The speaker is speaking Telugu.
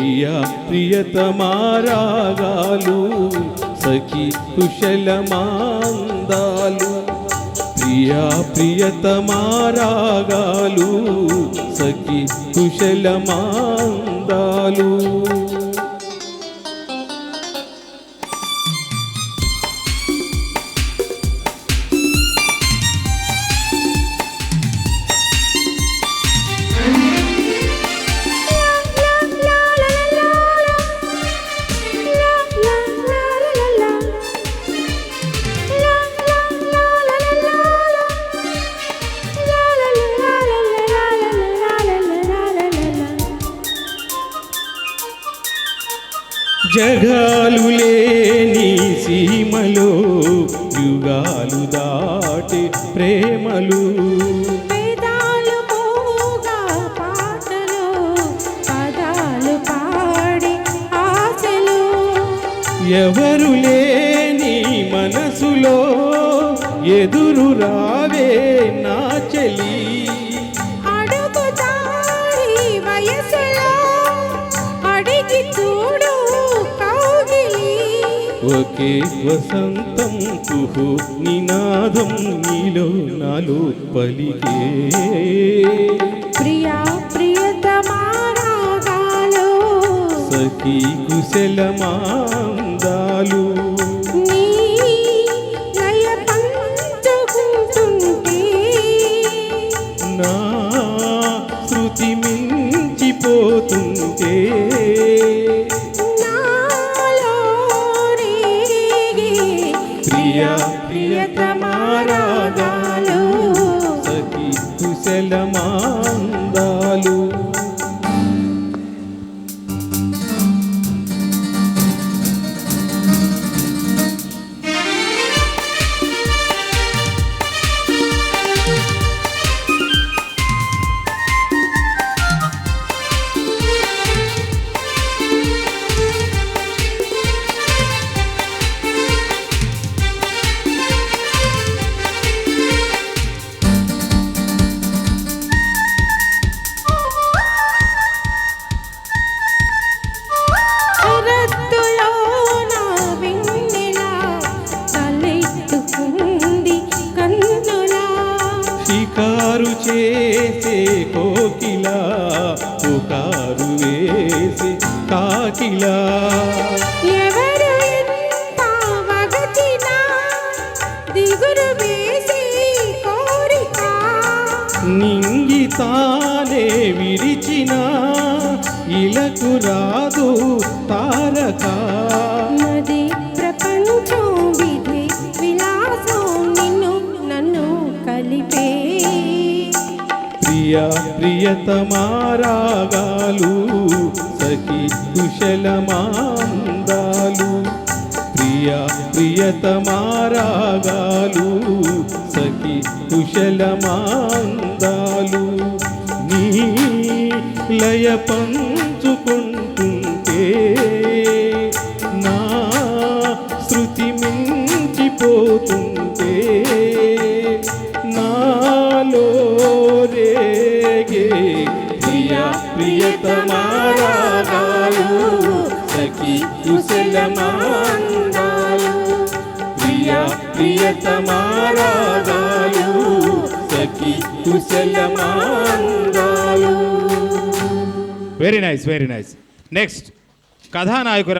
ప్రియ ప్రియతమారాగాలు సఖి కుశలమాందాలు. ప్రియ ప్రియతమారాగాలు సఖి కుశలమాందాలు. జగాలు లేని సీమలో యుగాలు దాటి ప్రేమలు. ఎవరు లేని మనసులో ఎదురు రావే నా ఒకే వసంతం కుహు నినాదం నీలో నాలో పలికే. ప్రియా ప్రియతమారాగాలు. సఖీ కుశలమాందాలు నీ శృతి మించిపోతుంటే. ప్రియ ప్రియతమారాగాలు సఖీ కుశలమాందాలు. షికారు చేసే కోకిలా పుకారు వేసే కాకిలా. నింగి తానే విరిచిన ఇలకు రాదు తారక. నది ప్రపంచం విధి విలాసం నిన్ను నన్ను కలిపే ప్రియ ప్రియతమారాగాలు సఖి కుశలమాందాలు ప్రియ ప్రియతమారాగాలు సఖి కుశలమాందాలు నీ లయ పంచుకుంటుంటే నా శృతి మించిపోతుంటే ప్రియతమారాగాలు సఖి కుశలమాందాలు ప్రియ ప్రియతమారాగాలు సఖి కుశలమాందాలు very nice very nice next కథానాయకుడు